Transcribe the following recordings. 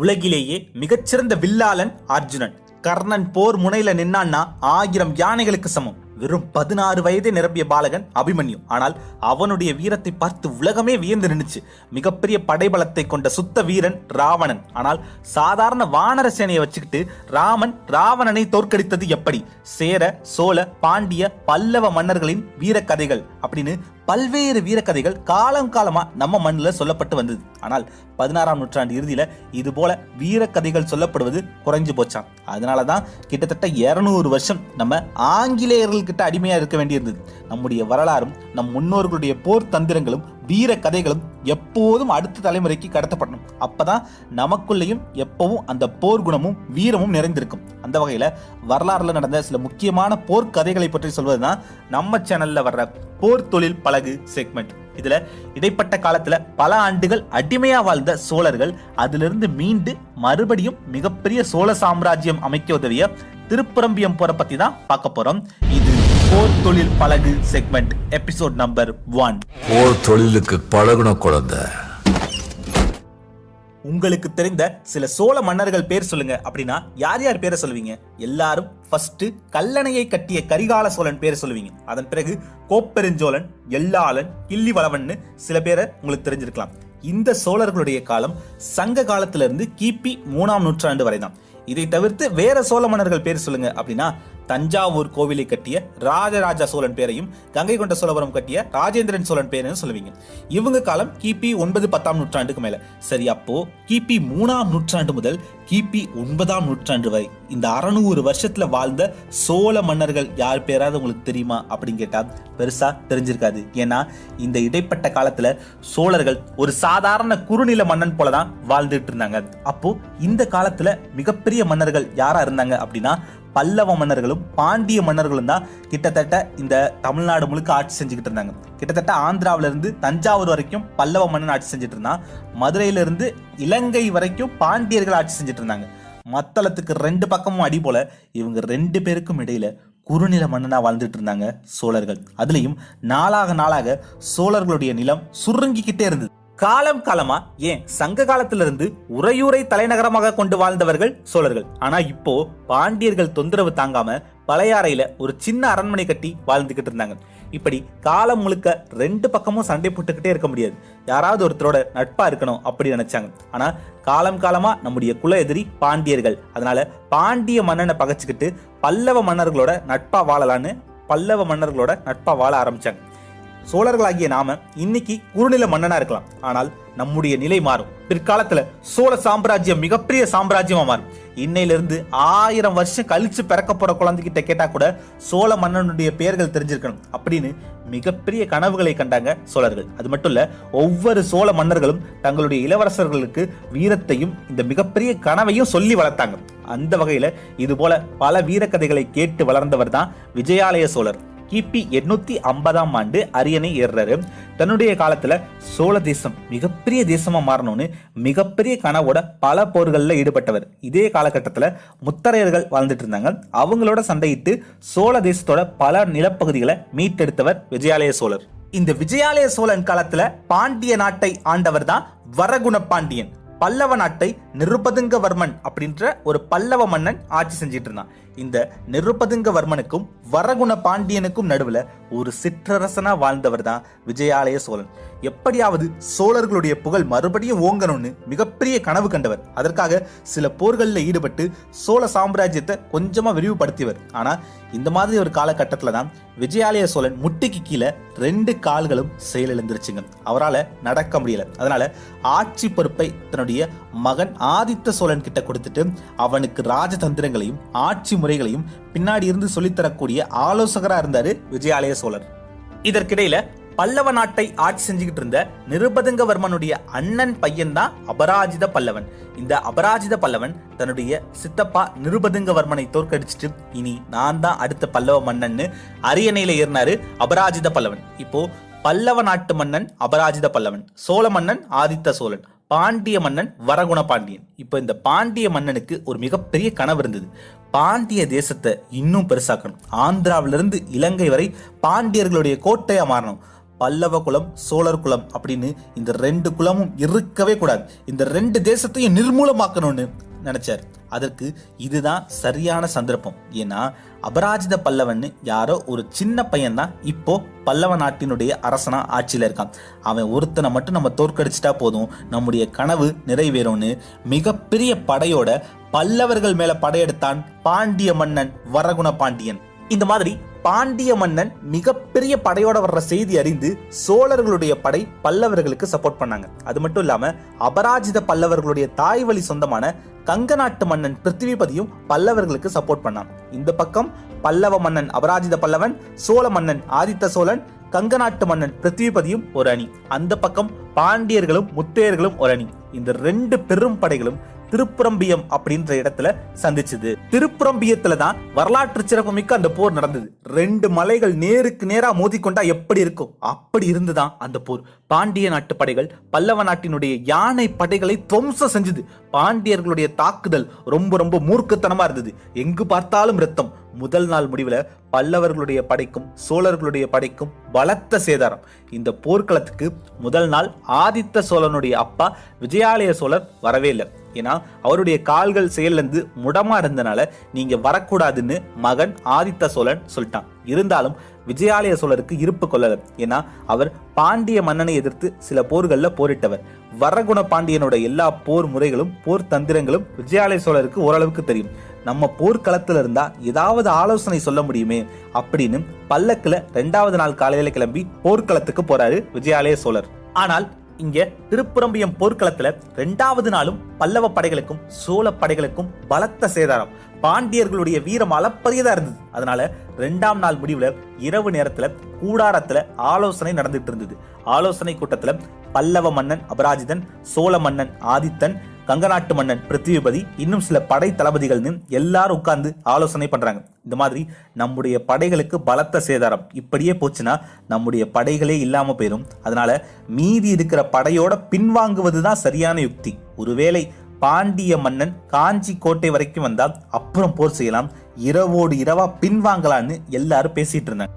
உலகிலேயே மிகச்சிறந்த வில்லாளன் அர்ஜுனன். கர்ணன் போர் முனையில நின்னான்னா ஆயிரம் யானைகளுக்கு சமம். வெறும் பதினாறு வயதே நிரம்பிய பாலகன் அபிமன்யு. ஆனால் அவனுடைய வீரத்தை பார்த்து உலகமே வியந்து நின்னுச்சு. மிகப்பெரிய படைபலத்தை கொண்ட சுத்த வீரன் ராவணன். ஆனால் சாதாரண வானர சேனையை வச்சுக்கிட்டு ராமன் ராவணனை தோற்கடித்தது எப்படி? சேர சோழ பாண்டிய பல்லவ மன்னர்களின் வீர கதைகள் அப்படின்னு பல்வேறு வீரக்கதைகள் காலம் காலமாக நம்ம மண்ணில் சொல்லப்பட்டு வந்தது. ஆனால் பதினாறாம் நூற்றாண்டு இறுதியில் இது போல வீரக்கதைகள் சொல்லப்படுவது குறைஞ்சு போச்சாம். அதனால தான் கிட்டத்தட்ட இரநூறு வருஷம் நம்ம ஆங்கிலேயர்கள்கிட்ட அடிமையாக இருக்க வேண்டியிருந்தது. நம்முடைய வரலாறும் நம் முன்னோர்களுடைய போர் தந்திரங்களும் வீர கதைகளும் எப்போதும் அடுத்த தலைமுறைக்கு கடத்தப்படணும். அப்பதான் நமக்குள்ளேயும் எப்பவும் அந்த போர் குணமும் வீரமும் நிறைந்திருக்கும். அந்த வகையில வரலாறுல நடந்த சில முக்கியமான போர் கதைகளை பற்றி சொல்வதுதான் நம்ம சேனல்ல வர்ற போர் தொழில் பழகு செக்மெண்ட் இதுல இடைப்பட்ட காலத்துல பல ஆண்டுகள் அடிமையா வாழ்ந்த சோழர்கள் அதிலிருந்து மீண்டு மறுபடியும் மிகப்பெரிய சோழ சாம்ராஜ்யம் அமைக்க உதவிய திருப்புரம்பியம் போரை பத்தி தான் பார்க்க போறோம். போர் தொழில் பழகு செக்மெண்ட் எபிசோட் நம்பர் ஒன் போர் தொழிலுக்கு பழகுன குழந்தை. உங்களுக்கு தெரிந்த சில சோழ மன்னர்கள் பேர் சொல்லுங்க. அப்படின்னா யார் யார் பேரை சொல்லுவீங்க? எல்லாரும் ஃபர்ஸ்ட் கல்லணையை கட்டிய கரிகால சோழன் பேரை சொல்லுவீங்க. அதன் பிறகு கோப்பெருஞ்சோழன் எல்லாளன் கிள்ளிவளவன்னு சில பேரை உங்களுக்கு தெரிஞ்சிருக்கலாம். இந்த சோழர்களுடைய காலம் சங்க காலத்திலிருந்து கிபி மூணாம் நூற்றாண்டு வரை தான் இதை தவிர்த்து வேற சோழ மன்னர்கள் பேர் சொல்லுங்க. அப்படின்னா தஞ்சாவூர் கோவிலை கட்டிய ராஜராஜ சோழன் பேரையும் கங்கை கொண்ட சோழபுரம் கட்டிய ராஜேந்திரன் சோழன் பேரையும் சொல்லுவீங்க. இவங்க காலம் கிபி ஒன்பது பத்தாம் நூற்றாண்டுக்கு மேல. சரி அப்போ கிபி மூணாம் நூற்றாண்டு முதல் கிபி ஒன்பதாம் நூற்றாண்டு வரை இந்த அறநூறு வருஷத்துல வாழ்ந்த சோழ மன்னர்கள் யார் பேராவது உங்களுக்கு தெரியுமா அப்படின்னு கேட்டா பெருசா தெரிஞ்சிருக்காது. ஏன்னா இந்த இடைப்பட்ட காலத்துல சோழர்கள் ஒரு சாதாரண குறுநில மன்னன் போலதான் வாழ்ந்துட்டு இருந்தாங்க. அப்போ இந்த காலத்துல மிகப்பெரிய மன்னர்கள் யாரா இருந்தாங்க அப்படின்னா பல்லவ மன்னர்களும் பாண்டிய மன்னர்களும் தான் கிட்டத்தட்ட இந்த தமிழ்நாடு முழுக்க ஆட்சி செஞ்சுக்கிட்டு இருந்தாங்க. கிட்டத்தட்ட ஆந்திராவிலிருந்து தஞ்சாவூர் வரைக்கும் பல்லவ மன்னன் ஆட்சி செஞ்சுட்டு இருந்தான். மதுரையிலிருந்து இலங்கை வரைக்கும் பாண்டியர்கள் ஆட்சி செஞ்சுட்டு இருந்தாங்க. மத்தளத்துக்கு ரெண்டு பக்கமும் அடி போல இவங்க ரெண்டு பேருக்கும் இடையில குறுநில மன்னனாக வாழ்ந்துட்டு இருந்தாங்க சோழர்கள். அதுலேயும் நாளாக நாளாக சோழர்களுடைய நிலம் சுருங்கிக்கிட்டே இருந்தது. காலம் காலமா ஏன் சங்க காலத்திலிருந்து உறையூரை தலைநகரமாக கொண்டு வாழ்ந்தவர்கள் சோழர்கள். ஆனா இப்போ பாண்டியர்கள் தொந்தரவு தாங்காம பழையாறையில ஒரு சின்ன அரண்மனை கட்டி வாழ்ந்துகிட்டு இருந்தாங்க. இப்படி காலம் முழுக்க ரெண்டு பக்கமும் சண்டை போட்டுக்கிட்டே இருக்க முடியாது. யாராவது ஒருத்தரோட நட்பா இருக்கணும் அப்படி நினைச்சாங்க. ஆனா காலம் காலமா நம்முடைய குல எதிரி பாண்டியர்கள். அதனால பாண்டிய மன்னனை பகைச்சுக்கிட்டு பல்லவ மன்னர்களோட நட்பா வாழலான்னு பல்லவ மன்னர்களோட நட்பா வாழ ஆரம்பிச்சாங்க. சோழர்களாகிய நாம இன்னைக்கு குறுநில மன்னனா இருக்கலாம். ஆனால் நம்முடைய நிலை மாறும். பிற்காலத்துல சோழ சாம்ராஜ்யம் மிகப்பெரிய சாம்ராஜ்யமா மாறும். இன்னையிலிருந்து ஆயிரம் வருஷம் கழிச்சு பிறக்க போற குழந்தைகிட்ட கேட்டா கூட சோழ மன்னனுடைய பெயர்கள் தெரிஞ்சிருக்கணும். அப்படின்னு மிகப்பெரிய கனவுகளை கண்டாங்க சோழர்கள். அது மட்டும் இல்ல ஒவ்வொரு சோழ மன்னர்களும் தங்களுடைய இளவரசர்களுக்கு வீரத்தையும் இந்த மிகப்பெரிய கனவையும் சொல்லி வளர்த்தாங்க. அந்த வகையில இது போல பல வீரக்கதைகளை கேட்டு வளர்ந்தவர் தான் விஜயாலய சோழர். கிபி எண்ணூத்தி ஐம்பதாம் ஆண்டு அரியணை ஏறுறாரு. தன்னுடைய காலத்துல சோழ தேசம் மிகப்பெரிய தேசமா மாறணும்னு மிகப்பெரிய கனவோட பல போர்களில் ஈடுபட்டவர். இதே காலகட்டத்தில் முத்தரையர்கள் வாழ்ந்துட்டு இருந்தாங்க. அவங்களோட சண்டையிட்டு சோழ தேசத்தோட பல நிலப்பகுதிகளை மீட்டெடுத்தவர் விஜயாலய சோழர். இந்த விஜயாலய சோழன் காலத்துல பாண்டிய நாட்டை ஆண்டவர் தான் வரகுண பாண்டியன். பல்லவ நாட்டை நிருபதுங்கவர்மன் அப்படின்ற ஒரு பல்லவ மன்னன் ஆட்சி செஞ்சிட்டு இருந்தான் இந்த நிருபதுங்கவர்மனுக்கும் வரகுண பாண்டியனுக்கும் நடுவுல ஒரு சிற்றரசனா வாழ்ந்தவர் தான் விஜயாலய சோழன். எப்படியாவது சோழர்களுடைய புகழ் மறுபடியும் ஓங்கணும்னு மிகப்பெரிய கனவு கண்டவர். அதற்காக சில போர்களில் ஈடுபட்டு சோழ சாம்ராஜ்யத்தை கொஞ்சமாக விரிவுபடுத்தியவர். ஆனால் இந்த மாதிரி ஒரு காலகட்டத்தில் தான் விஜயாலய சோழன் முட்டிக்கு கீழே ரெண்டு கால்களும் செயலிழந்துருச்சுங்க. அவரால் நடக்க முடியல. அதனால ஆட்சி பொறுப்பை தன்னுடைய மகன் ஆதித்த சோழன் கிட்ட கொடுத்துட்டு அவனுக்கு ராஜதந்திரங்களையும் ஆட்சி முறைகளையும் பின்னாடி இருந்து சொல்லித்தரக்கூடிய ஆலோசகராக இருந்தார் விஜயாலய சோழர். இதற்கிடையில பல்லவ நாட்டை ஆட்சி செஞ்சுக்கிட்டு இருந்த நிருபதுங்கவர்மனுடைய அண்ணன் பையன் தான் அபராஜித பல்லவன். இந்த அபராஜித பல்லவன் தன்னுடைய சித்தப்பா நிருபதுங்கவர்மனை தோற்கடிச்சிட்டு இனி நான் தான் அடுத்த பல்லவ மன்னன்னு அரியணையில ஏறினாரு அபராஜித பல்லவன். இப்போ பல்லவ நாட்டு மன்னன் அபராஜித பல்லவன் சோழ மன்னன் ஆதித்த சோழன் பாண்டிய மன்னன் வரகுண பாண்டியன். இப்போ இந்த பாண்டிய மன்னனுக்கு ஒரு மிகப்பெரிய கனவு இருந்தது. பாண்டிய தேசத்தை இன்னும் பெருசாக்கணும். ஆந்திராவிலிருந்து இலங்கை வரை பாண்டியர்களுடைய கோட்டையாக மாறணும். பல்லவ குலம் சோழர் குலம் அப்படின்னு இந்த ரெண்டு குலமும் இருக்கவே கூடாது. இந்த ரெண்டு தேசத்தையும் நிர்மூலமாக்கணும்னு நினைச்சார். அதற்கு இதுதான் சரியான சந்தர்ப்பம். ஏன்னா அபராஜித பல்லவன்னு யாரோ ஒரு சின்ன பையன் தான் இப்போ பல்லவ நாட்டினுடைய அரசனா ஆட்சியில் இருக்கான். அவன் ஒருத்தனை மட்டும் நம்ம தோற்கடிச்சிட்டா போதும். நம்முடைய கனவு நிறைவேறும்னு மிகப்பெரிய படையோட பல்லவர்கள் மேல படையெடுத்தான் பாண்டிய மன்னன் வரகுண பாண்டியன். இந்த மாதிரி பாண்டிய மன்னன் மிகப்பெரிய படையோட வர்ற செய்தி அறிந்து சோழர்களுடைய படை பல்லவர்களுக்கு சப்போர்ட் பண்ணாங்க. அது மட்டும் இல்லாம அபராஜித பல்லவர்களுடைய தாய் வழி சொந்தமான கங்க நாட்டு மன்னன் பிருத்திவிபதியும் பல்லவர்களுக்கு சப்போர்ட் பண்ணான். இந்த பக்கம் பல்லவ மன்னன் அபராஜித பல்லவன் சோழ மன்னன் ஆதித்த சோழன் கங்க நாட்டு மன்னன் பிருத்திவிபதியும் ஒரு அணி. அந்த பக்கம் பாண்டியர்களும் முத்தையர்களும் ஒரு அணி. இந்த ரெண்டு பெரும் படைகளும் திருப்புரம்பியம் அப்படின்ற இடத்துல சந்திச்சது. திருப்புரம்பியத்துல தான் வரலாற்று சிறப்புமிக்க அந்த போர் நடந்தது. ரெண்டு மலைகள் நேருக்கு நேரா மோதிக்கொண்டா எப்படி இருக்கும்? அப்படி இருந்துதான் அந்த போர். பாண்டிய நாட்டு படைகள் பல்லவ நாட்டினுடைய யானை படைகளை துவம்சம் செஞ்சது. பாண்டியர்களுடைய தாக்குதல் ரொம்ப ரொம்ப மூர்க்கத்தனமா இருந்தது. எங்கு பார்த்தாலும் ரத்தம் முதல் நாள் முடிவில் பல்லவர்களுடைய படைக்கும் சோழர்களுடைய படைக்கும் பலத்த சேதாரம். இந்த போர்க்களத்துக்கு முதல் நாள் ஆதித்த சோழனுடைய அப்பா விஜயாலய சோழர் வரவே இல்லை. ஏன்னா அவருடைய கால்கள் செயலிருந்து முடமா இருந்தனால நீங்க வரக்கூடாதுன்னு மகன் ஆதித்த சோழன் சொல்லிட்டான். இருந்தாலும் விஜயாலய சோழருக்கு இருப்பு கொள்ளல. ஏன்னா அவர் பாண்டிய மன்னனை எதிர்த்து சில போர்களில் போரிட்டவர். வரகுண பாண்டியனோட எல்லா போர் முறைகளும் போர் தந்திரங்களும் விஜயாலய சோழருக்கு ஓரளவுக்கு தெரியும். நம்ம போர்க்களத்தில் இருந்தா ஏதாவது ஆலோசனை சொல்ல முடியுமே அப்படின்னு பல்லக்கில் ரெண்டாவது நாள் காலையில கிளம்பி போர்க்களத்துக்கு போறாரு விஜயாலய சோழர். ஆனால் இங்க திருப்புரம்பியம் போர்க்களத்துல ரெண்டாவது நாளும் பல்லவ படைகளுக்கும் சோழ படைகளுக்கும் பலத்த சேதாரம். பாண்டியர்களுடைய வீரம் அளப்பரியதா இருந்தது. அதனால ரெண்டாம் நாள் முடிவுல இரவு நேரத்துல கூடாரத்துல ஆலோசனை நடந்துட்டு இருந்தது. ஆலோசனை கூட்டத்துல பல்லவ மன்னன் அபராஜிதன் சோழ மன்னன் ஆதித்தன் கங்கநாட்டு மன்னன் பிருத்திவிபதி இன்னும் சில படை தளபதிகள்னு எல்லாரும் உட்கார்ந்து ஆலோசனை பண்றாங்க. இந்த மாதிரி நம்முடைய படைகளுக்கு பலத்த சேதாரம். இப்படியே போச்சுன்னா நம்முடைய படைகளே இல்லாம போயிடும் அதனால மீதி இருக்கிற படையோட பின்வாங்குவது தான் சரியான யுக்தி. ஒருவேளை பாண்டிய மன்னன் காஞ்சி கோட்டை வரைக்கும் வந்தால் அப்புறம் போர் செய்யலாம். இரவோடு இரவா பின்வாங்கலான்னு எல்லாரும் பேசிட்டு இருந்தாங்க.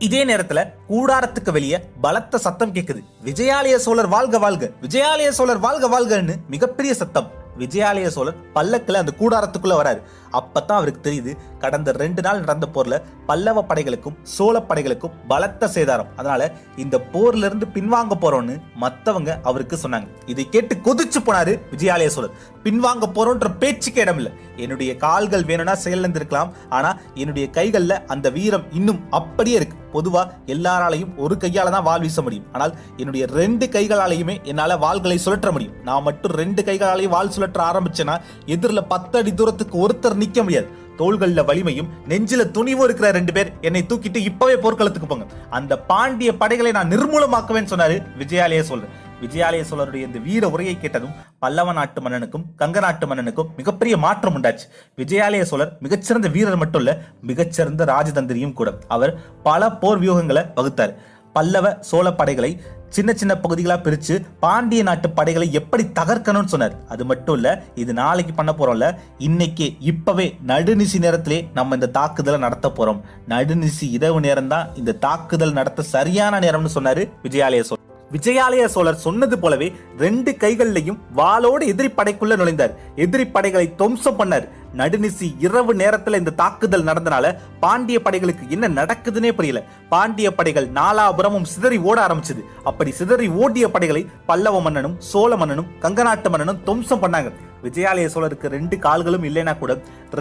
இதே நேரத்துல கூடாரத்துக்கு வெளியே பலத்த சத்தம் கேக்குது. விஜயாலய சோழர் வாழ்க வாழ்க. விஜயாலய சோழர் வாழ்க வாழ்கன்னு மிகப்பெரிய சத்தம். விஜயாலய சோழர் பல்லக்கில் அந்த கூடாரத்துக்குள்ள வராரு. அப்போ தான் அவருக்கு தெரியுது கடந்த ரெண்டு நாள் நடந்த போரில் பல்லவ படைகளுக்கும் சோழ படைகளுக்கும் பலத்த சேதாரம். அதனால இந்த போர்லேருந்து பின்வாங்க போகிறோன்னு மற்றவங்க அவருக்கு சொன்னாங்க. இதை கேட்டு கொதிச்சு போனாரு விஜயாலய சோழர். பின்வாங்க போகிறோன்ற பேச்சுக்கு இடம் என்னுடைய கால்கள் வேணும்னா செயலிழந்திருக்கலாம். ஆனால் என்னுடைய கைகளில் அந்த வீரம் இன்னும் அப்படியே இருக்கு. பொதுவாக எல்லாராலையும் ஒரு கையால் தான் வாள் வீச முடியும். ஆனால் என்னுடைய ரெண்டு கைகளாலையுமே என்னால் வாள்களை சுழற்ற முடியும். நான் மட்டும் ரெண்டு கைகளாலையும் வாள் சுழற்ற ஆரம்பிச்சேன்னா எதிரில் பத்து அடி தூரத்துக்கு ஒருத்தர் நிக்க முடியாது. தோள்கள்ல வலிமையும் நெஞ்சில துணிவும் இருக்கிற ரெண்டு பேர் என்னை தூக்கிட்டு இப்பவே போர்க்களத்துக்கு போங்க. அந்த பாண்டிய படைகளை நான் நிர்மூலமாக்குவேன் சொன்னாரு விஜயாலய சோழர். விஜயாலய சோழருடைய இந்த வீர உரையை கேட்டதும் பல்லவ நாட்டு மன்னனுக்கும் கங்க நாட்டு மன்னனுக்கும் மிகப்பெரிய மாற்றம் உண்டாச்சு. விஜயாலய சோழர் மிகச்சிறந்த வீரர் மட்டும் இல்ல மிகச்சிறந்த ராஜதந்திரியும் கூட. அவர் பல போர் வியூகங்களை வகுத்தார். பல்லவ சோழ படைகளை சின்ன சின்ன பகுதிகளாக பிரித்து பாண்டிய நாட்டு படைகளை எப்படி தகர்க்கணும்னு சொன்னார். அது மட்டும் இல்லை இது நாளைக்கு பண்ண போகிறோம்ல இன்னைக்கு இப்போவே நடுநிசி நேரத்திலே நம்ம இந்த தாக்குதலை நடத்த போகிறோம் நடுநிசி இரவு நேரம் தான் இந்த தாக்குதல் நடத்த சரியான நேரம்னு சொன்னாரு விஜயாலய சோழர். விஜயாலய சோழர் சொன்னது போலவே ரெண்டு கைகள்லையும் வாளோடு எதிரி படைக்குள்ள நுழைந்தார். எதிரி படைகளை துவம்சம் பண்ணார். நடுநிசி இரவு நேரத்துல இந்த தாக்குதல் நடந்தனால பாண்டிய படைகளுக்கு என்ன நடக்குதுன்னே புரியல. பாண்டிய படைகள் நாலாபுரமும் சிதறி ஓட ஆரம்பிச்சது. அப்படி சிதறி ஓடிய படைகளை பல்லவ மன்னனும் சோழ மன்னனும் கங்கநாட்டு மன்னனும் துவம்சம் பண்ணாங்க. விஜயாலய சோழருக்கு ரெண்டு கால்களும் இல்லைனா கூட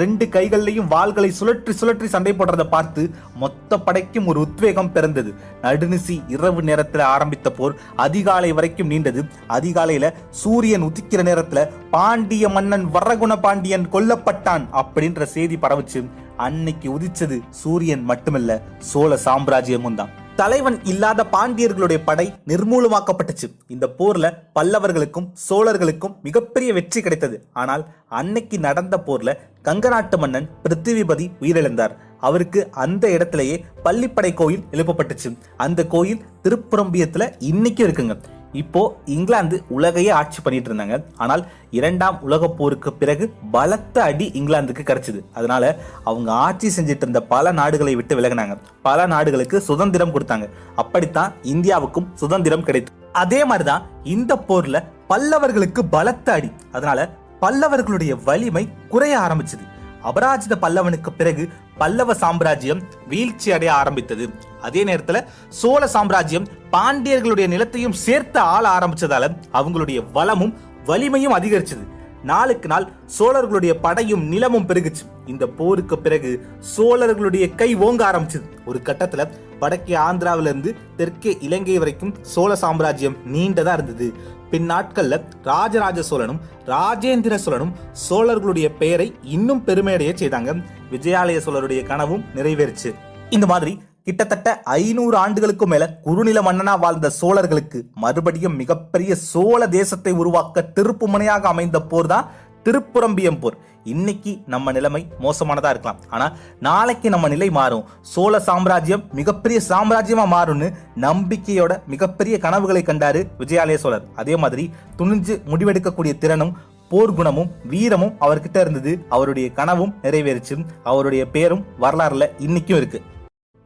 ரெண்டு கைகள்லையும் வாள்களை சுழற்றி சுழற்றி சண்டை போடுறத பார்த்து மொத்த படைக்கும் ஒரு உத்வேகம் பிறந்தது. நடுநிசி இரவு நேரத்தில் ஆரம்பித்த போர் அதிகாலை வரைக்கும் நீண்டது. அதிகாலையில சூரியன் உதிக்கிற நேரத்துல பாண்டிய மன்னன் வரகுண பாண்டியன் கொல்லப்பட்டான் அப்படின்ற செய்தி பரவுச்சு. அன்னைக்கு உதிச்சது சூரியன் மட்டுமல்ல சோழ சாம்ராஜ்யமும் தான். தலைவன் இல்லாத பாண்டியர்களுடைய படை நிர்மூலமாக்கப்பட்டுச்சு. இந்த போர்ல பல்லவர்களுக்கும் சோழர்களுக்கும் மிகப்பெரிய வெற்றி கிடைத்தது. ஆனால் அன்னைக்கு நடந்த போர்ல கங்கநாட்டு மன்னன் பிருத்திவிபதி உயிரிழந்தார். அவருக்கு அந்த இடத்திலேயே பள்ளிப்படை கோயில் எழுப்பப்பட்டுச்சு. அந்த கோயில் திருப்புரம்பியத்துல இன்னைக்கும் இருக்குங்க. இப்போ இங்கிலாந்து உலகையே ஆட்சி பண்ணிட்டு இருந்தாங்க ஆனால் இரண்டாம் உலக போருக்கு பிறகு பலத்த அடி இங்கிலாந்துக்கு கிடைச்சது அதனால அவங்க ஆட்சி செஞ்சிட்டு இருந்த பல நாடுகளை விட்டு விலகினாங்க. பல நாடுகளுக்கு சுதந்திரம் கொடுத்தாங்க. அப்படித்தான் இந்தியாவுக்கும் சுதந்திரம் கிடைத்தது. அதே மாதிரிதான் இந்த போர்ல பல்லவர்களுக்கு பலத்த அடி. அதனால பல்லவர்களுடைய வலிமை குறைய ஆரம்பிச்சது. அபராஜித பல்லவனுக்கு பிறகு பல்லவ சாம்ராஜ்யம் வீழ்ச்சி அடைய ஆரம்பித்தது. அதே நேரத்துல சோழ சாம்ராஜ்யம் பாண்டியர்களுடைய நிலத்தையும் சேர்த்து ஆள ஆரம்பிச்சதால அவங்களுடைய வளமும் வலிமையும் அதிகரிச்சது. நாளுக்கு நாள் சோழர்களுடைய படையும் நிலமும் பெருகுச்சு. இந்த போருக்கு பிறகு சோழர்களுடைய கை ஓங்க ஆரம்பிச்சது. ஒரு கட்டத்துல வடக்கே ஆந்திராவில இருந்து தெற்கே இலங்கை வரைக்கும் சோழ சாம்ராஜ்யம் நீண்டதா இருந்தது. பின்னாட்களில் ராஜராஜ சோழனும் ராஜேந்திர சோழனும் சோழர்களுடைய பெயரை இன்னும் பெருமையடைய செய்தாங்க. விஜயாலய சோழருடைய கனவும் நிறைவேறுச்சு. இந்த மாதிரி கிட்டத்தட்ட ஐநூறு ஆண்டுகளுக்கும் மேல குறுநில மன்னனா வாழ்ந்த சோழர்களுக்கு மறுபடியும் மிகப்பெரிய சோழ தேசத்தை உருவாக்க திருப்புமனையாக அமைந்த போர் தான் திருப்புரம்பியம் போர். இன்னைக்கு நம்ம நிலைமை மோசமானதாக இருக்கலாம். ஆனால் நாளைக்கு நம்ம நிலை மாறும். சோழ சாம்ராஜ்யம் மிகப்பெரிய சாம்ராஜ்யமாக மாறும்னு நம்பிக்கையோட மிகப்பெரிய கனவுகளை கண்டாரு விஜயாலய சோழர். அதே மாதிரி துணிஞ்சு முடிவெடுக்கக்கூடிய திறனும் போர் குணமும் வீரமும் அவர்கிட்ட இருந்தது. அவருடைய கனவும் நிறைவேறிச்சு அவருடைய பேரும் வரலாறுல இன்னைக்கும் இருக்கு.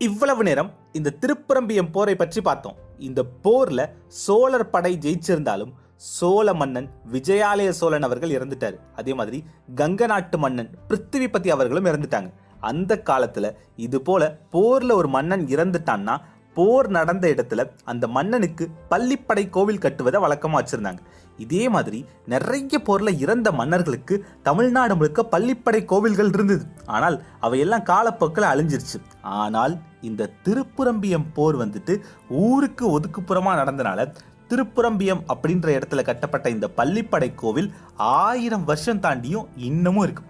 இவ்வளவு நேரம் இந்த திருப்புரம்பியம் போரை பற்றி பார்த்தோம். இந்த போர்ல சோழர் படை ஜெயிச்சிருந்தாலும் சோழ மன்னன் விஜயாலய சோழன் அவர்கள் இறந்துட்டாரு. அதே மாதிரி கங்க நாட்டு மன்னன் பிருத்திவிபதி அவர்களும் இறந்துட்டாங்க. அந்த காலத்தில் இது போல போரில் ஒரு மன்னன் இறந்துட்டான்னா போர் நடந்த இடத்துல அந்த மன்னனுக்கு பள்ளிப்படை கோவில் கட்டுவதை வழக்கமாக வச்சிருந்தாங்க. இதே மாதிரி நிறைய போரில் இறந்த மன்னர்களுக்கு தமிழ்நாடு முழுக்க பள்ளிப்படை கோவில்கள் இருந்தது. ஆனால் அவையெல்லாம் காலப்போக்கில் அழிஞ்சிருச்சு. ஆனால் இந்த திருப்புரம்பியம் போர் வந்துட்டு ஊருக்கு ஒதுக்குப்புறமாக நடந்தனால திருப்புரம்பியம் அப்படின்ற இடத்துல கட்டப்பட்ட இந்த பள்ளிப்படை கோவில் ஆயிரம் வருஷம் தாண்டியும் இன்னமும் இருக்கு.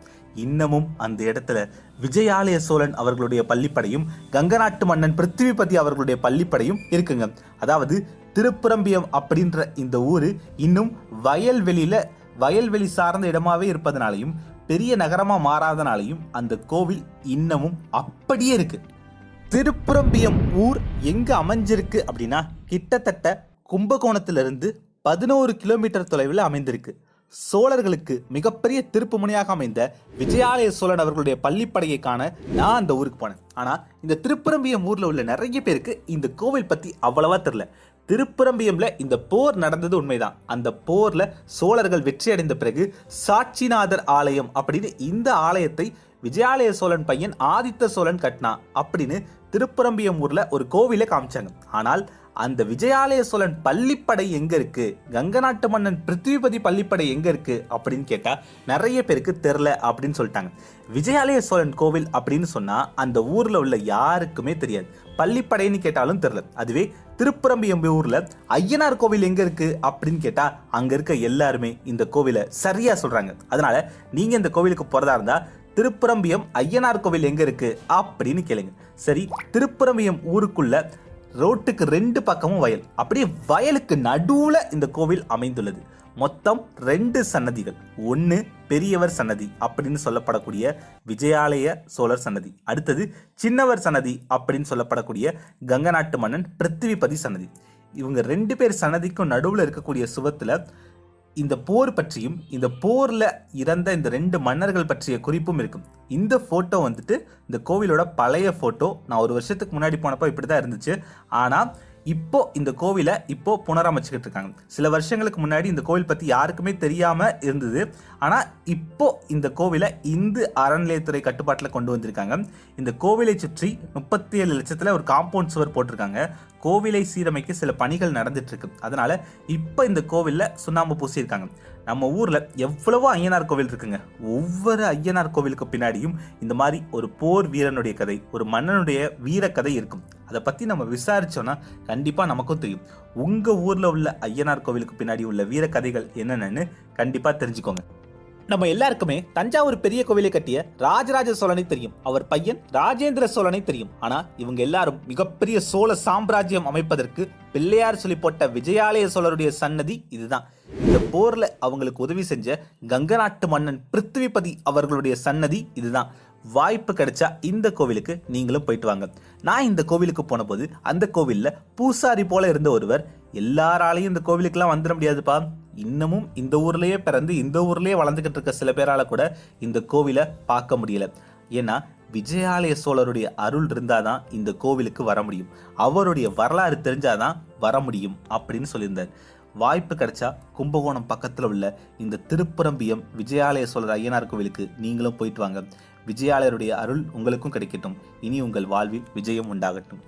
இன்னமும் அந்த இடத்துல விஜயாலய சோழன் அவர்களுடைய பள்ளிப்படையும் கங்க நாட்டு மன்னன் பிருத்திவிபதி அவர்களுடைய பள்ளிப்படையும் இருக்குங்க. அதாவது திருப்புரம்பியம் அப்படின்ற இந்த ஊர் இன்னும் வயல்வெளியில் வயல்வெளி சார்ந்த இடமாவே இருப்பதனாலையும் பெரிய நகரமாக மாறாதனாலையும் அந்த கோவில் இன்னமும் அப்படியே இருக்கு. திருப்புரம்பியம் ஊர் எங்கே அமைஞ்சிருக்கு அப்படின்னா கிட்டத்தட்ட கும்பகோணத்திலிருந்து பதினோரு கிலோமீட்டர் தொலைவில் அமைந்திருக்கு. சோழர்களுக்கு மிகப்பெரிய திருப்பு முனையாக அமைந்த விஜயாலய சோழன் அவர்களுடைய பள்ளிப்படையை காண நான் அந்த ஊருக்கு போனேன். ஆனால் இந்த திருப்பரம்பியம் ஊரில் உள்ள நிறைய பேருக்கு இந்த கோவில் பற்றி அவ்வளவா தெரில திருப்பரம்பியம்ல இந்த போர் நடந்தது உண்மைதான். அந்த போர்ல சோழர்கள் வெற்றி அடைந்த பிறகு சாட்சிநாதர் ஆலயம் அப்படின்னு இந்த ஆலயத்தை விஜயாலய சோழன் பையன் ஆதித்த சோழன் கட்டினா அப்படின்னு திருப்பரம்பியம் ஊர்ல ஒரு கோவிலை காமிச்சாங்க. ஆனால் அந்த விஜயாலய சோழன் பள்ளிப்படை எங்க இருக்கு? கங்க நாட்டு மன்னன் பிருத்திவிபதி பள்ளிப்படை எங்க இருக்கு? அப்படின்னு கேட்டா நிறைய பேருக்கு தெரில அப்படின்னு சொல்லிட்டாங்க. விஜயாலய சோழன் கோவில் அப்படின்னு சொன்னா அந்த ஊர்ல உள்ள யாருக்குமே தெரியாது. பள்ளிப்படைன்னு கேட்டாலும் தெரில அதுவே திருப்புரம்பியம் ஊர்ல ஐயனார் கோவில் எங்க இருக்கு? அப்படின்னு கேட்டா அங்க இருக்க எல்லாருமே இந்த கோவிலை சரியா சொல்றாங்க. அதனால நீங்க இந்த கோவிலுக்கு போறதா இருந்தா திருப்புரம்பியம் ஐயனார் கோவில் எங்க இருக்கு? அப்படின்னு கேளுங்க. சரி திருப்புரம்பியம் ஊருக்குள்ள ரோட்டுக்கு ரெண்டு பக்கமும் வயல். அப்படியே வயலுக்கு நடுவுல இந்த கோவில் அமைந்துள்ளது. மொத்தம் ரெண்டு சன்னதிகள். ஒன்று பெரியவர் சன்னதி அப்படின்னு சொல்லப்படக்கூடிய விஜயாலய சோழர் சன்னதி. அடுத்தது சின்னவர் சன்னதி அப்படின்னு சொல்லப்படக்கூடிய கங்க நாட்டு மன்னன் பிருத்திவிபதி சன்னதி. இவங்க ரெண்டு பேர் சன்னதிக்கும் நடுவில் இருக்கக்கூடிய சுவத்தில் இந்த போர் பற்றியும் இந்த போரில் இறந்த இந்த ரெண்டு மன்னர்கள் பற்றிய குறிப்பும் இருக்கும். இந்த ஃபோட்டோ வந்துட்டு இந்த கோவிலோட பழைய ஃபோட்டோ நான் ஒரு வருஷத்துக்கு முன்னாடி போனப்போ இப்படி தான் இருந்துச்சு. ஆனால் இப்போ இந்த கோவிலை இப்போ புனரமைச்சுக்கிட்டு இருக்காங்க. சில வருஷங்களுக்கு முன்னாடி இந்த கோவில் பத்தி யாருக்குமே தெரியாம இருந்தது. ஆனா இப்போ இந்த கோவிலை இந்து அறநிலையத்துறை கட்டுப்பாட்டில் கொண்டு வந்திருக்காங்க. இந்த கோவிலை சுற்றி முப்பத்தி ஏழு லட்சத்துல ஒரு காம்பவுண்ட் சுவர் போட்டிருக்காங்க. கோவிலை சீரமைக்க சில பணிகள் நடந்துட்டு இருக்கு. அதனால இப்போ இந்த கோவிலில் சுண்ணாம்பு பூசியிருக்காங்க. நம்ம ஊரில் எவ்வளவோ ஐயனார் கோவில் இருக்குங்க. ஒவ்வொரு ஐயனார் கோவிலுக்கு பின்னாடியும் இந்த மாதிரி ஒரு போர் வீரனுடைய கதை ஒரு மன்னனுடைய வீர கதை இருக்கும். அதை பற்றி நம்ம விசாரித்தோன்னா கண்டிப்பாக நமக்கும் தெரியும். உங்கள் ஊரில் உள்ள ஐயனார் கோவிலுக்கு பின்னாடி உள்ள வீர கதைகள் என்னென்னு கண்டிப்பாக தெரிஞ்சுக்கோங்க. நம்ம எல்லாருக்குமே தஞ்சாவூர் பெரிய கோவிலை கட்டிய ராஜராஜ சோழனை தெரியும். அவர் பையன் ராஜேந்திர சோழனை தெரியும். ஆனா இவங்க எல்லாரும் மிகப்பெரிய சோழ சாம்ராஜ்யம் அமைப்பதற்கு பிள்ளையார் சொல்லி போட்ட விஜயாலய சோழருடைய சன்னதி இதுதான். இந்த போர்ல அவங்களுக்கு உதவி செஞ்ச கங்க நாட்டு மன்னன் பிருத்திவிபதி அவர்களுடைய சன்னதி இதுதான். வாய்ப்பு கிடைச்சா இந்த கோவிலுக்கு நீங்களும் போயிட்டு வாங்க. நான் இந்த கோவிலுக்கு போன போது அந்த கோவில்ல பூசாரி போல இருந்த ஒருவர் எல்லாராலையும் இந்த கோவிலுக்கெல்லாம் வந்துட முடியாதுப்பா. இன்னமும் இந்த ஊர்லயே பிறந்து இந்த ஊர்லேயே வளர்ந்துக்கிட்டு இருக்க சில பேரால கூட இந்த கோவிலை பார்க்க முடியல. ஏன்னா விஜயாலய சோழருடைய அருள் இருந்தாதான் இந்த கோவிலுக்கு வர முடியும். அவருடைய வரலாறு தெரிஞ்சாதான் வர முடியும் அப்படின்னு சொல்லியிருந்தார். வாய்ப்பு கிடைச்சா கும்பகோணம் பக்கத்தில் உள்ள இந்த திருப்புரம்பியம் விஜயாலய சோழர் ஐயனார் கோவிலுக்கு நீங்களும் போயிட்டு வாங்க. விஜயாலயருடைய அருள் உங்களுக்கும் கிடைக்கட்டும். இனி உங்கள் வாழ்வில் விஜயம் உண்டாகட்டும்.